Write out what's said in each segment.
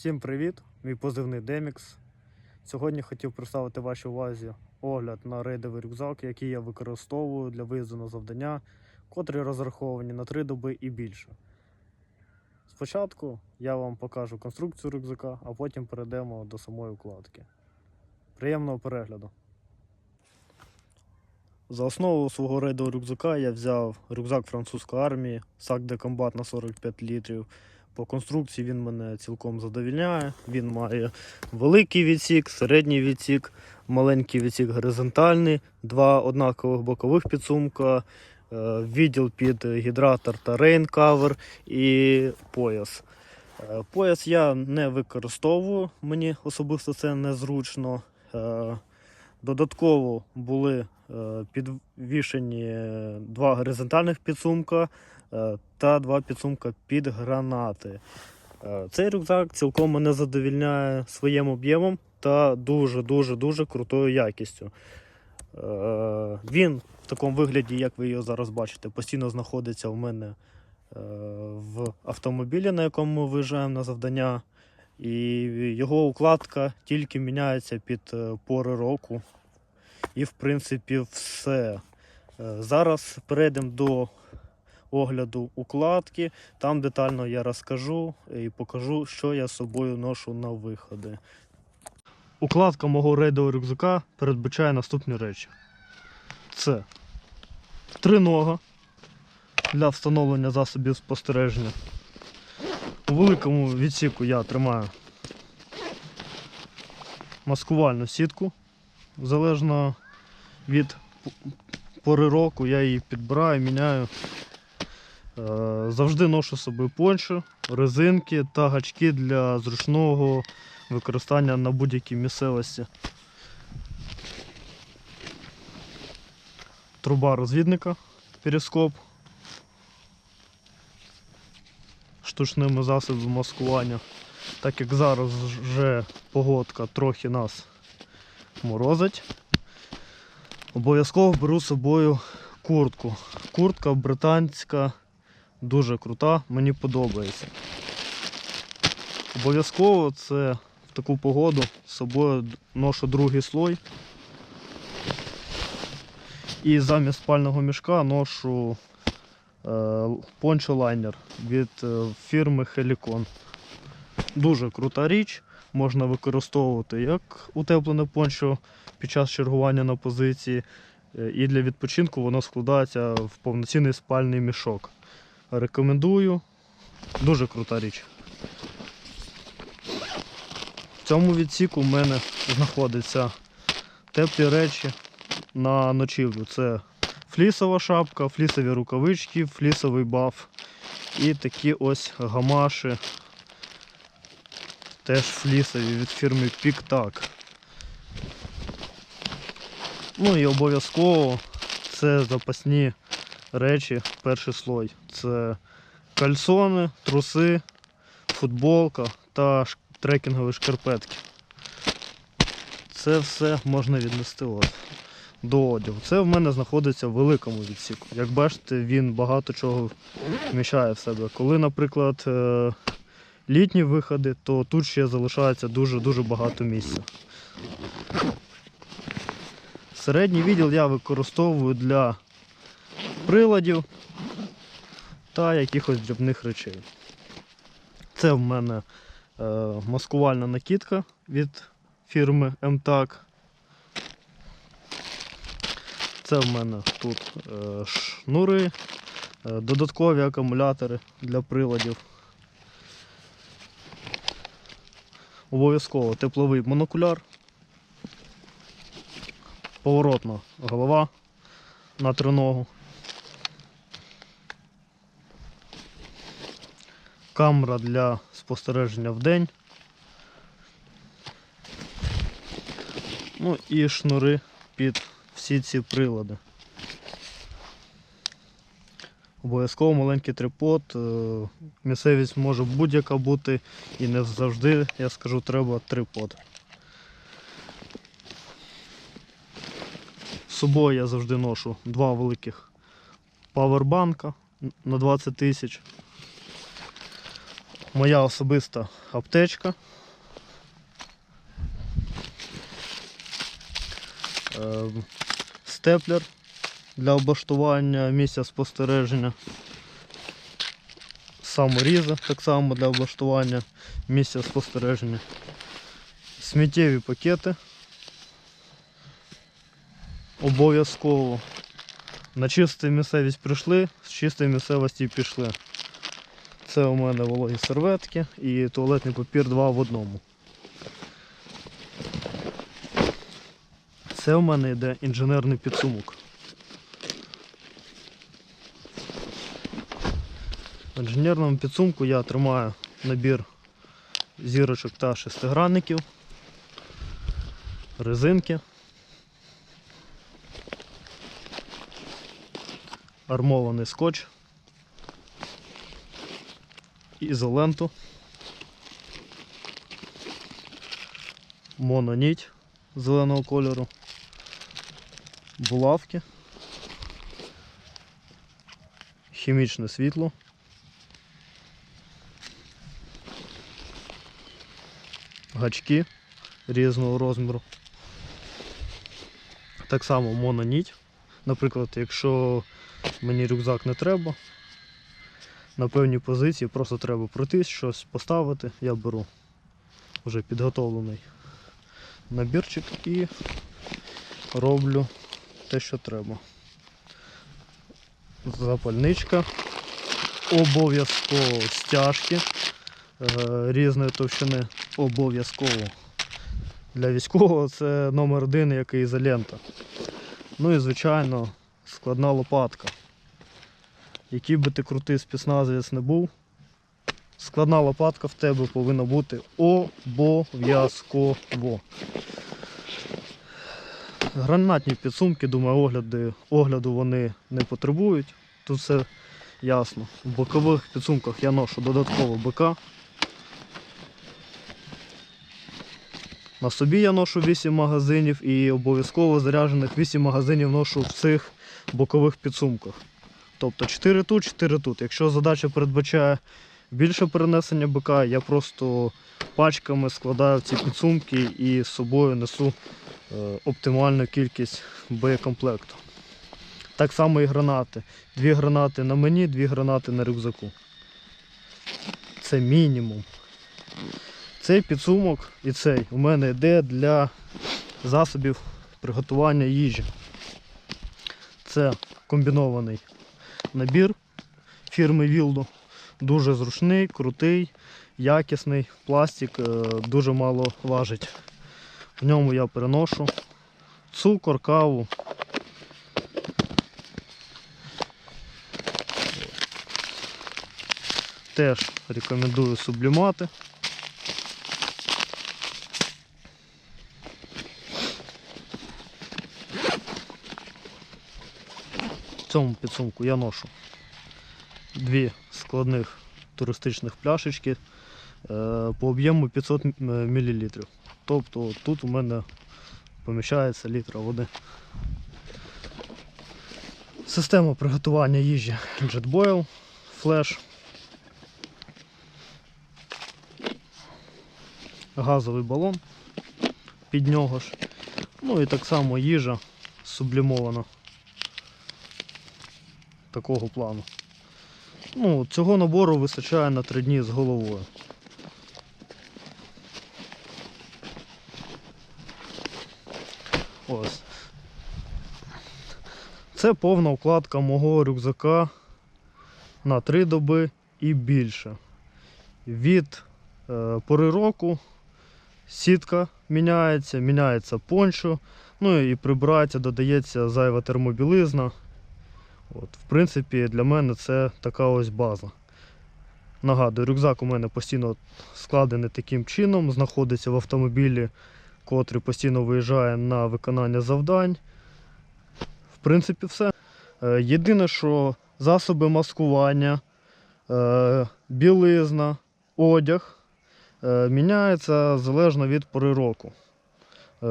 Всім привіт! Мій позивний Демікс. Сьогодні хотів представити вашій увазі огляд на рейдовий рюкзак, який я використовую для виїзду на завдання, котрі розраховані на 3 доби і більше. Спочатку я вам покажу конструкцію рюкзака, а потім перейдемо до самої укладки. Приємного перегляду! За основу свого рейдового рюкзака я взяв рюкзак французької армії SAC de Combat на 45 літрів. По конструкції він мене цілком задовільняє. Він має великий відсік, середній відсік, маленький відсік горизонтальний, два однакових бокових підсумка, е, відділ під гідратор та рейнкавер і пояс. Е, Пояс я не використовую, мені особисто це незручно. Е, Додатково були підвішені два горизонтальних підсумка е, та два підсумка під гранати. Е, Цей рюкзак цілком мене задовільняє своїм об'ємом та дуже-дуже дуже крутою якістю. Е, Він в такому вигляді, як ви його зараз бачите, постійно знаходиться у мене е, в автомобілі, на якому ми виїжджаємо на завдання. І його укладка тільки міняється під е, пори року. І, в принципі, все. Е, Зараз перейдемо до огляду укладки. Там детально я розкажу і покажу, що я з собою ношу на виходи. Укладка мого рейдового рюкзака передбачає наступні речі: це тринога для встановлення засобів спостереження. У великому відсіку я тримаю маскувальну сітку. Залежно від пори року я її підбираю, міняю. Е, Завжди ношу з собою пончо, резинки та гачки для зручного використання на будь-якій місцевості. Труба розвідника, перископ штучними засобами маскування. Так як зараз вже погодка трохи нас морозить, обов'язково беру з собою куртку. Куртка британська, дуже крута, мені подобається. Обов'язково це в таку погоду з собою ношу другий слой. І замість спального мішка ношу е, пончо-лайнер від е, фірми Helicon. Дуже крута річ. Можна використовувати як утеплене пончо під час чергування на позиції, е, і для відпочинку воно складається в повноцінний спальний мішок. Рекомендую. Дуже крута річ. В цьому відсіку в мене знаходяться теплі речі на ночівлю. Це флісова шапка, флісові рукавички, флісовий баф і такі ось гамаші. Теж флісові від фірми Піктак. Ну і обов'язково це запасні речі, перший слой. Це кальсони, труси, футболка та трекінгові шкарпетки. Це все можна віднести от до одягу. Це в мене знаходиться в великому відсіку. Як бачите, він багато чого вміщає в себе. Коли, наприклад, е, літні виходи, то тут ще залишається дуже-дуже багато місця. Середній відділ я використовую для приладів та якихось дрібних речей. Це в мене е, маскувальна накидка від фірми MTAC. Це в мене тут е, шнури, е, додаткові акумулятори для приладів. Обов'язково тепловий монокуляр, поворотна голова на триногу. Камера для спостереження в день. Ну і шнури під всі ці прилади. Обов'язково маленький трипод. е, Місцевість може будь-яка бути і не завжди, я скажу, треба трипод. З собою я завжди ношу два великих павербанка на 20 тисяч. моя особиста аптечка. Е, Степлер для облаштування місця спостереження. Саморізи так само для облаштування місця спостереження. Сміттєві пакети. Обов'язково. На чисту місцевість прийшли, з чистої місцевості пішли. Це у мене вологі серветки і туалетний папір два в одному. Це у мене йде інженерний підсумок. В інженерному підсумку я тримаю набір зірочок та шестигранників, резинки, армований скотч, ізоленту, мононіть зеленого кольору, булавки, хімічне світло. Гачки різного розміру. Так само мононіть. Наприклад, якщо мені рюкзак не треба, на певній позиції просто треба пройтись, щось поставити, я беру вже підготовлений набірчик і роблю те, що треба. Запальничка, обов'язково стяжки е, різної товщини обов'язково. Для військового це номер один, як і ізолента. Ну і звичайно складна лопатка. Який би ти крутий спецназовець не був, складна лопатка в тебе повинна бути обов'язково. Гранатні підсумки, думаю, огляди, огляду вони не потребують. Тут все ясно. В бокових підсумках я ношу додатково БК. На собі я ношу 8 магазинів і обов'язково заряджених 8 магазинів ношу в цих бокових підсумках. Тобто 4 тут, 4 тут. Якщо задача передбачає більше перенесення БК, я просто пачками складаю ці підсумки і з собою несу е, оптимальну кількість боєкомплекту. Так само і гранати. Дві гранати на мені, дві гранати на рюкзаку. Це мінімум. Цей підсумок і цей у мене йде для засобів приготування їжі. Це комбінований набір фірми Вілдо. Дуже зручний, крутий, якісний, пластик, е, дуже мало важить. В ньому я переношу цукор, каву. Теж рекомендую сублімати. Цьому підсумку я ношу дві складних туристичних пляшечки е, по об'єму 500 мл. Тобто тут у мене поміщається літра води. Система приготування їжі JetBoil, флеш, газовий балон під нього ж. Ну і так само їжа сублімована такого плану. Ну, Цього набору вистачає на 3 дні з головою. Ось. Це повна укладка мого рюкзака на 3 доби і більше. Від е, пори року сітка міняється, міняється пончо, ну і прибирається, додається зайва термобілизна. От, В принципі, для мене це така ось база. Нагадую, рюкзак у мене постійно складений таким чином, знаходиться в автомобілі, котрий постійно виїжджає на виконання завдань. В принципі, все. Е, Єдине, що засоби маскування, е, білизна, одяг е, міняється залежно від пори року. Е,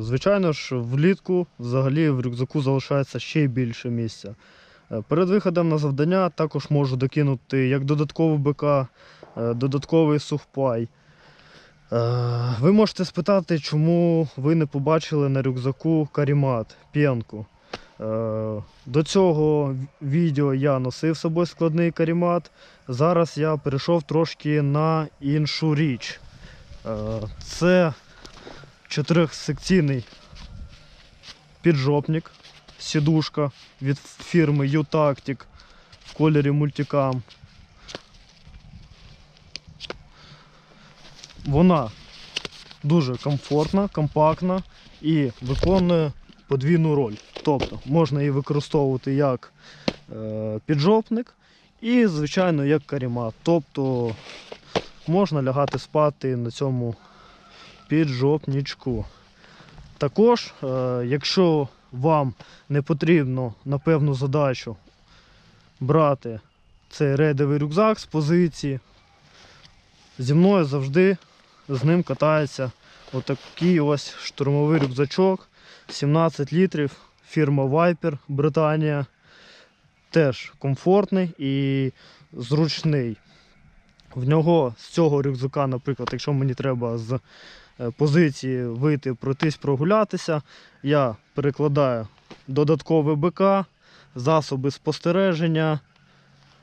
Звичайно ж, влітку взагалі в рюкзаку залишається ще більше місця. Е, Перед виходом на завдання також можу докинути як додатковий БК, е, додатковий сухпай. Ви можете спитати, чому ви не побачили на рюкзаку карімат, п'янку. До цього відео я носив з собою складний карімат. Зараз я перейшов трошки на іншу річ. Це чотирьохсекційний піджопник, сідушка від фірми U-Tactic в кольорі мультикам. Вона дуже комфортна, компактна і виконує подвійну роль. Тобто можна її використовувати як е, піджопник і, звичайно, як карімат. Тобто можна лягати спати на цьому піджопничку. Також, е, якщо вам не потрібно на певну задачу брати цей рейдовий рюкзак з позиції, зі мною завжди з ним катається отакий ось штурмовий рюкзачок 17 літрів, фірма Viper, Британія. Теж комфортний і зручний. В нього з цього рюкзака, наприклад, якщо мені треба з е, позиції вийти, пройтись, прогулятися, я перекладаю додатковий БК, засоби спостереження,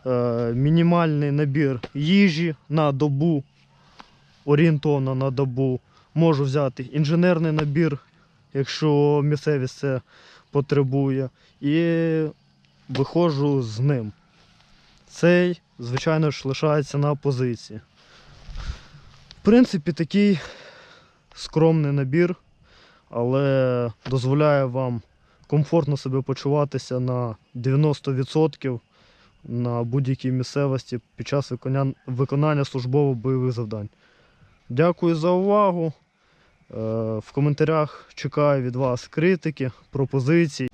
е, мінімальний набір їжі на добу, орієнтовно на добу. Можу взяти інженерний набір, якщо місцевість це потребує, і виходжу з ним. Цей, звичайно ж, лишається на позиції. В принципі, такий скромний набір, але дозволяє вам комфортно себе почуватися на 90% на будь-якій місцевості під час виконання, службово-бойових завдань. Дякую за увагу. Е, В коментарях чекаю від вас критики, пропозицій.